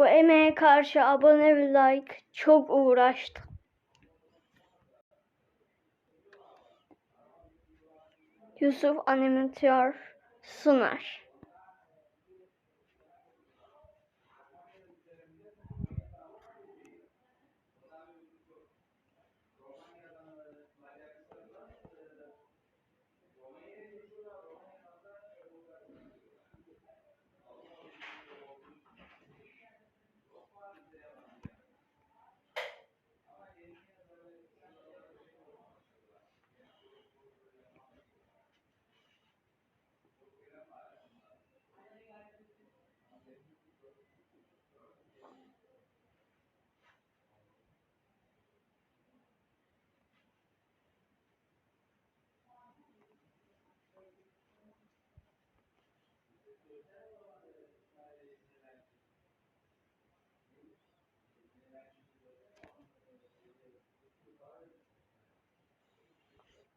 Bu emeğe karşı abone ve like çok uğraştım. Yusuf Animatör sunar.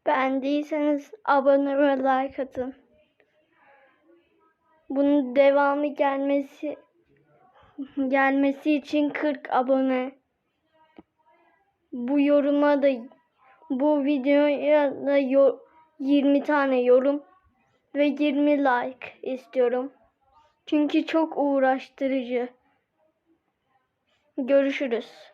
Beğendiyseniz abone ve like atın. Bunun devamı gelmesi gelmesi için 40 abone. Bu yoruma da bu videoya da yo- 20 tane yorum ve 20 like istiyorum. Çünkü çok uğraştırıcı. Görüşürüz.